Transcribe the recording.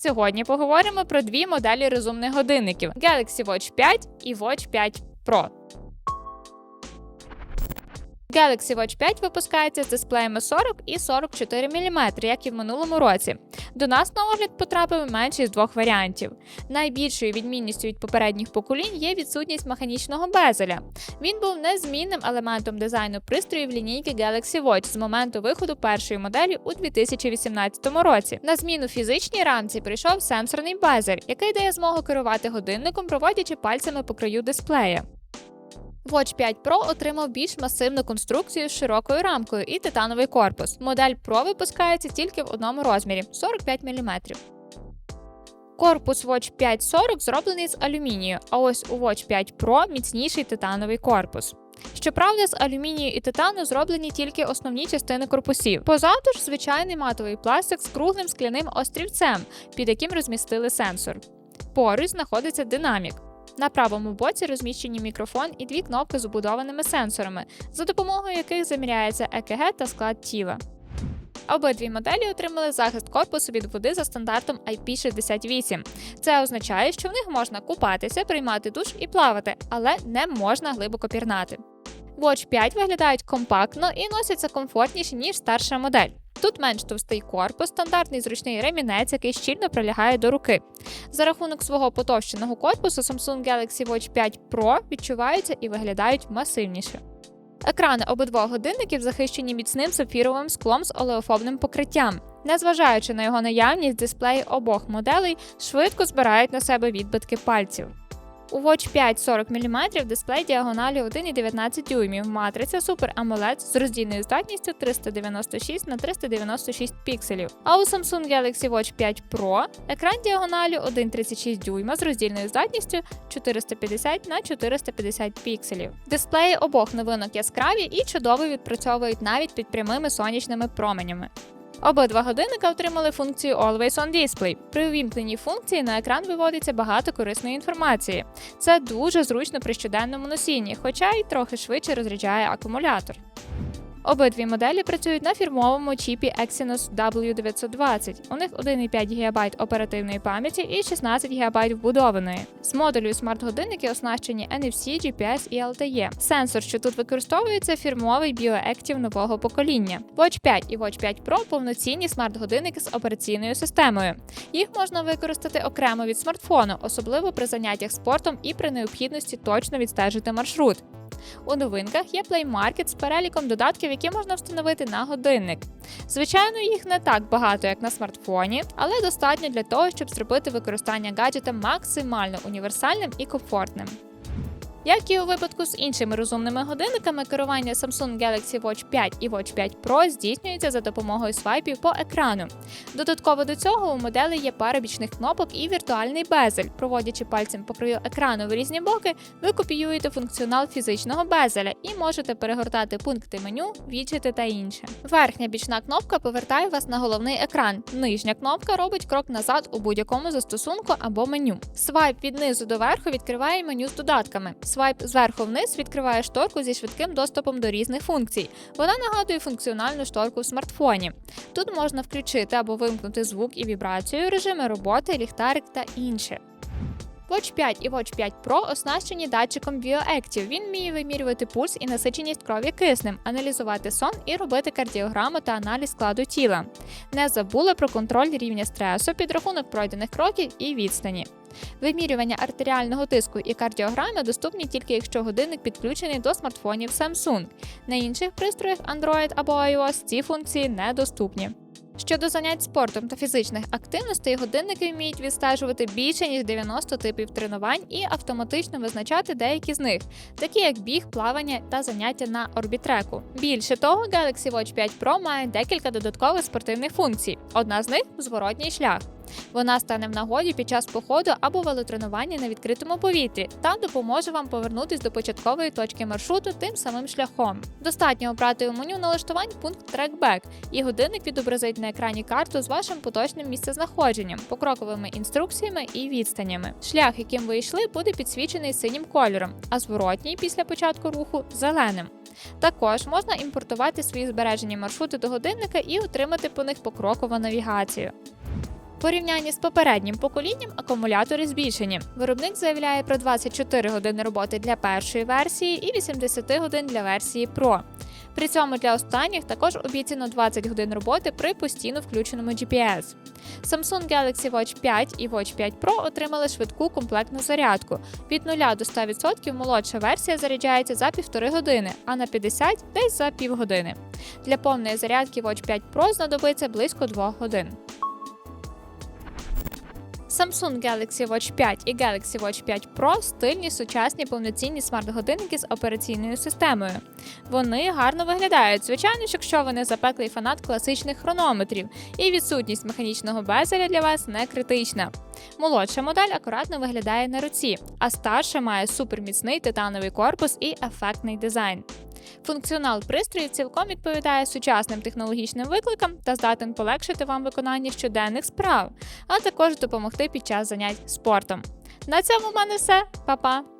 Сьогодні поговоримо про дві моделі розумних годинників: Galaxy Watch 5 і Watch 5 Pro. Galaxy Watch 5 випускається з дисплеями 40 і 44 мм, як і в минулому році. До нас на огляд потрапив менший з двох варіантів. Найбільшою відмінністю від попередніх поколінь є відсутність механічного безеля. Він був незмінним елементом дизайну пристроїв лінійки Galaxy Watch з моменту виходу першої моделі у 2018 році. На зміну фізичній рамці прийшов сенсорний безель, який дає змогу керувати годинником, проводячи пальцями по краю дисплея. Watch 5 Pro отримав більш масивну конструкцію з широкою рамкою і титановий корпус. Модель Pro випускається тільки в одному розмірі 45 мм. Корпус Watch 540 зроблений з алюмінію, а ось у Watch 5 Pro міцніший титановий корпус. Щоправда, з алюмінію і титану зроблені тільки основні частини корпусів. Позаду ж звичайний матовий пластик з круглим скляним острівцем, під яким розмістили сенсор. Поруч знаходиться динамік. На правому боці розміщені мікрофон і дві кнопки з убудованими сенсорами, за допомогою яких заміряється ЕКГ та склад тіла. Обидві моделі отримали захист корпусу від води за стандартом IP68. Це означає, що в них можна купатися, приймати душ і плавати, але не можна глибоко пірнати. Watch 5 виглядають компактно і носяться комфортніше, ніж старша модель. Тут менш товстий корпус, стандартний зручний ремінець, який щільно прилягає до руки. За рахунок свого потовщеного корпусу Samsung Galaxy Watch 5 Pro відчуваються і виглядають масивніше. Екрани обидвох годинників захищені міцним сапфіровим склом з олеофобним покриттям. Незважаючи на його наявність, дисплеї обох моделей швидко збирають на себе відбитки пальців. У Watch 5 40 мм дисплей діагоналі 1,19 дюймів, матриця Super AMOLED з роздільною здатністю 396 на 396 пікселів. А у Samsung Galaxy Watch 5 Pro екран діагоналю 1,36 дюйма з роздільною здатністю 450 на 450 пікселів. Дисплеї обох новинок яскраві і чудово відпрацьовують навіть під прямими сонячними променями. Обидва годинника отримали функцію Always On Display. При увімкненні функції на екран виводиться багато корисної інформації. Це дуже зручно при щоденному носінні, хоча й трохи швидше розряджає акумулятор. Обидві моделі працюють на фірмовому чіпі Exynos W920. У них 1,5 ГБ оперативної пам'яті і 16 ГБ вбудованої. З модулю смарт-годинники оснащені NFC, GPS і LTE. Сенсор, що тут використовується, фірмовий BioActive нового покоління. Watch 5 і Watch 5 Pro повноцінні смарт-годинники з операційною системою. Їх можна використати окремо від смартфону, особливо при заняттях спортом і при необхідності точно відстежити маршрут. У новинках є Play Market з переліком додатків, які можна встановити на годинник. Звичайно, їх не так багато, як на смартфоні, але достатньо для того, щоб зробити використання гаджета максимально універсальним і комфортним. Як і у випадку з іншими розумними годинниками, керування Samsung Galaxy Watch 5 і Watch 5 Pro здійснюється за допомогою свайпів по екрану. Додатково до цього у моделі є пара бічних кнопок і віртуальний безель. Проводячи пальцем по краю екрану в різні боки, ви копіюєте функціонал фізичного безеля і можете перегортати пункти меню, віджити та інше. Верхня бічна кнопка повертає вас на головний екран. Нижня кнопка робить крок назад у будь-якому застосунку або меню. Свайп від низу до верху відкриває меню з додатками. Свайп зверху вниз відкриває шторку зі швидким доступом до різних функцій. Вона нагадує функціональну шторку в смартфоні. Тут можна включити або вимкнути звук і вібрацію, режими роботи, ліхтарик та інше. Watch 5 і Watch 5 Pro оснащені датчиком BioActive. Він вміє вимірювати пульс і насиченість крові киснем, аналізувати сон і робити кардіограму та аналіз складу тіла. Не забули про контроль рівня стресу, підрахунок пройдених кроків і відстані. Вимірювання артеріального тиску і кардіограми доступні тільки якщо годинник підключений до смартфонів Samsung. На інших пристроях Android або iOS ці функції недоступні. Щодо занять спортом та фізичних активностей, годинники вміють відстежувати більше ніж 90 типів тренувань і автоматично визначати деякі з них, такі як біг, плавання та заняття на орбітреку. Більше того, Galaxy Watch 5 Pro має декілька додаткових спортивних функцій. Одна з них зворотній шлях. Вона стане в нагоді під час походу або велотренування на відкритому повітрі та допоможе вам повернутись до початкової точки маршруту тим самим шляхом. Достатньо обрати у меню налаштувань пункт Trackback, і годинник відобразить на екрані карту з вашим поточним місцезнаходженням, покроковими інструкціями і відстанями. Шлях, яким ви йшли, буде підсвічений синім кольором, а зворотній після початку руху зеленим. Також можна імпортувати свої збережені маршрути до годинника і отримати по них покрокову навігацію. Порівнянні з попереднім поколінням акумулятори збільшені. Виробник заявляє про 24 години роботи для першої версії і 80 годин для версії Pro. При цьому для останніх також обіцяно 20 годин роботи при постійно включеному GPS. Samsung Galaxy Watch 5 і Watch 5 Pro отримали швидку комплектну зарядку. Від 0 до 100% молодша версія заряджається за півтори години, а на 50 – десь за півгодини. Для повної зарядки Watch 5 Pro знадобиться близько 2 годин. Samsung Galaxy Watch 5 і Galaxy Watch 5 Pro стильні, сучасні, повноцінні смарт-годинники з операційною системою. Вони гарно виглядають, звичайно, якщо ви не запеклий фанат класичних хронометрів, і відсутність механічного безеля для вас не критична. Молодша модель акуратно виглядає на руці, а старша має суперміцний титановий корпус і ефектний дизайн. Функціонал пристрою цілком відповідає сучасним технологічним викликам та здатен полегшити вам виконання щоденних справ, а також допомогти під час занять спортом. На цьому в мене все, Па-па!